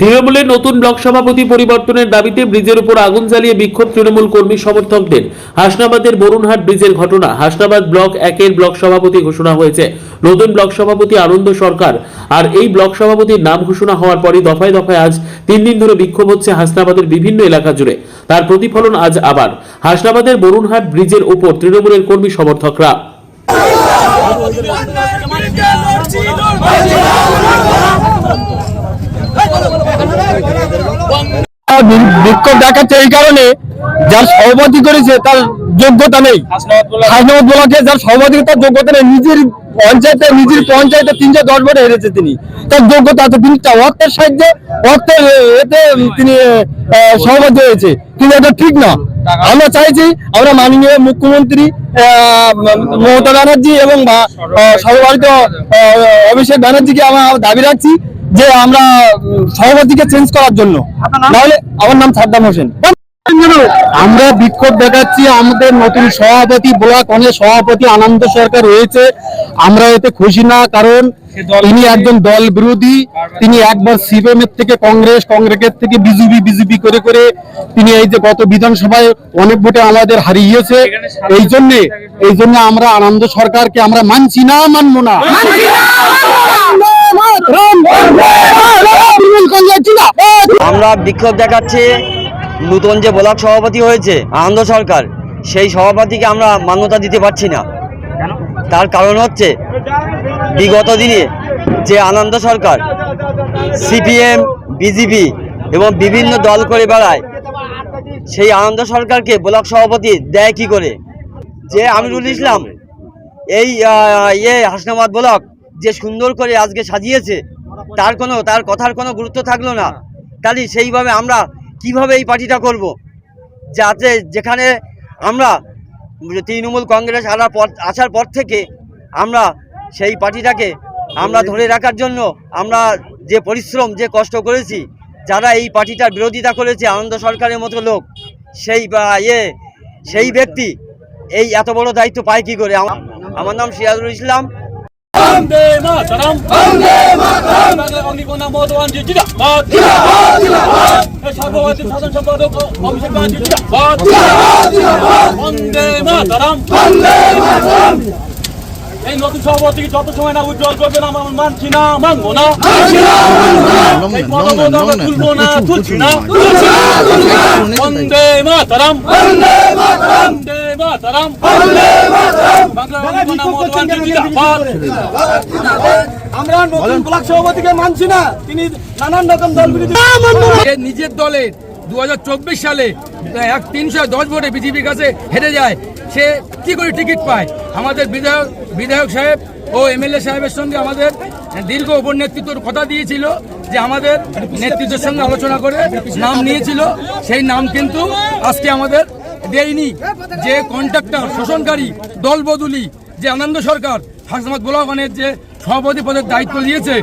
তৃণমূলের নতুন ব্লক সভাপতি পরিবর্তনের দাবিতে ব্রিজের উপর আগুন জ্বালিয়ে বিক্ষোভ তৃণমূল কর্মী সমর্থকদের। হাসনাবাদের বরুণহাট ব্রিজের ঘটনা, হাসনাবাদ ব্লক একের ব্লক সভাপতি ঘোষণা হয়েছে। নতুন ব্লক সভাপতি আনন্দ সরকার, আর এই ব্লক সভাপতির নাম ঘোষণা হওয়ার পরই দফায় দফায় আজ তিন দিন ধরে বিক্ষোভ হচ্ছে হাসনাবাদের বিভিন্ন এলাকা জুড়ে। তার প্রতিফলন আজ আবার। হাসনাবাদের বরুণহাট ব্রিজের উপর তৃণমূলের কর্মী সমর্থকরা। বিক্ষোভ দেখাচ্ছে এই কারণে যার সভাপতি করেছে তার যোগ্যতা নেই। হাসনাবাদ ব্লকে যার সভাপতি তার যোগ্যতা নেই। নিজের পঞ্চায়েতে নিজের পঞ্চায়েতে তিনশো দশ ভোটে হেরেছে তিনি। তার যোগ্যতা আছে। তিনি অর্থের সাহায্যে অর্থের এতে তিনি সভাপতি হয়েছে। কিন্তু এটা ঠিক না। আমরা চাইছি আমরা মাননীয় মুখ্যমন্ত্রী মমতা ব্যানার্জি এবং আহ, অভিষেক ব্যানার্জিকে আমরা দাবি রাখছি যে আমরা সভাপতিকে চেঞ্জ করার জন্য। নাহলে আমার নাম সাদ্দাম হোসেন। আমরা বিক্ষোভ দেখাচ্ছি আমাদের নতুন সভাপতি ব্লক অনেক সভাপতি আনন্দ সরকার রয়েছে। আমরা এতে খুশি না কারণ তিনি একজন দল বিরোধী। তিনি একবার সিপিএম এর থেকে কংগ্রেস কংগ্রেসের থেকে বিজেপি বিজেপি করে করে তিনি এই যে গত বিধানসভায় অনেক ভোটে আমাদের হারিয়েছে। এই জন্যে এই জন্য আমরা আনন্দ সরকারকে আমরা মানছি না মানবো না। আমরা বিক্ষোভ দেখাচ্ছি। নতুন যে ব্লক সভাপতি হয়েছে আনন্দ সরকার সেই সভাপতিকে আমরা মান্যতা দিতে পারছি না। তার কারণ হচ্ছে বিগত দিনে যে আনন্দ সরকার সিপিএম বিজেপি এবং বিভিন্ন দল করে বেড়ায় সেই আনন্দ সরকারকে ব্লক সভাপতি দেয় কি করে? যে আমিরুল ইসলাম এই ইয়ে হাসনাবাদ ব্লক যে সুন্দর করে আজকে সাজিয়েছে তার কোনো তার কথার কোনো গুরুত্ব থাকল না। তাহলে সেইভাবে আমরা কীভাবে এই পার্টিটা করব? যাতে যেখানে আমরা তৃণমূল কংগ্রেস আসার পর আসার পর থেকে আমরা সেই পার্টিটাকে আমরা ধরে রাখার জন্য আমরা যে পরিশ্রম, যে কষ্ট করেছি, যারা এই পার্টিটার বিরোধিতা করেছে, আনন্দ সরকারের মতো লোক, সেই ইয়ে সেই ব্যক্তি, এই এত বড় দায়িত্ব পায় কি করে? আমা- আমার নাম সিরাজুল ইসলাম। বন্দে মাতরম বন্দে মাতরম অগ্নিকণা মহোদয়ান জি জিন্দাবাদ জিন্দাবাদ জিন্দাবাদ সর্বভারতীয় সাধারণ সম্পাদক অভিষেক ব্যানার্জি জিন্দাবাদ জিন্দাবাদ জিন্দাবাদ বন্দে মাতরম বন্দে মাতরম এই নতুন সভাপতিকে যত সময় না উজ্জ্বল করবেন আমরা মানছি না মানবো না। তুলবো না তুলছি না। বন্দে মাতরম বন্দে মাতরম বন্দে মাতরম বন্দে মাতরম। বাংলা অগ্নিকণা মহোদয়ান জিন্দাবাদ। আমরা নতুন ব্লক সভাপতিকে মানছি না। তিনি নানান রকম দল বিরোধী নিজের দলে দু হাজার চব্বিশ সালে এক তিনশো দশ ভোটে বিজেপির কাছে হেরে যায়। সে কি করে টিকিট পায়? আমাদের বিধায়ক বিধায়ক সাহেব ও এমএলএ সাহেবের সঙ্গে আমাদের দীর্ঘ উপর নেতৃত্বর কথা দিয়েছিল যে আমাদের নেতৃত্বের সঙ্গে আলোচনা করে নাম নিয়েছিল। সেই নাম কিন্তু আজকে আমাদের দেয়নি। যে কন্ট্রাক্টর শোষণকারী দল বদুলি যে আনন্দ সরকার হাসমাত বোলাগানের যে সভাপতি পদের দায়িত্ব দিয়েছে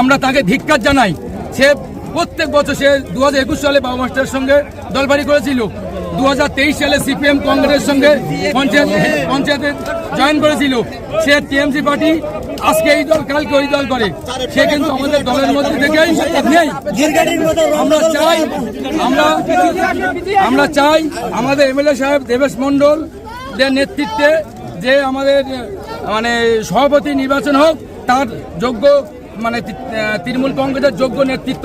আমরা তাকে ধিক্কার জানাই। সে প্রত্যেক বছর সে দু হাজার একুশ সালে বাবা মাস্টারের সঙ্গে দলবাড়ি করেছিল। দু হাজার তেইশ সালে সিপিএম কংগ্রেসের সঙ্গে পঞ্চায়েত পঞ্চায়েতে জয়েন করেছিল। সে টিএমসি পার্টি আজকে এই দল, কালকে ওই দল করে। সে কিন্তু আমাদের দলের মধ্যে থেকেই নেই। আমরা চাই আমরা আমরা চাই আমাদের এমএলএ সাহেব দেবেশ মণ্ডল দের নেতৃত্বে যে আমাদের মানে সভাপতি নির্বাচন হোক, তার যোগ্য মানে তৃণমূল কংগ্রেসের যোগ্য নেতৃত্ব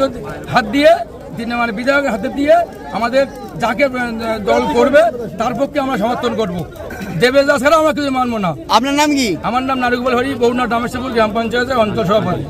হাত দিয়ে তিনি মানে বিধায়কের হাতে দিয়ে আমাদের যাকে দল করবে তার পক্ষে আমরা সমর্থন করব। দেবেশ দাস ছাড়া আমরা কিছু মানবো না। আপনার নাম কি? আমার নাম নারুগোপাল হরি বৌনা ডামেশ্বরপুর গ্রাম পঞ্চায়েতের অঞ্চল সভাপতি।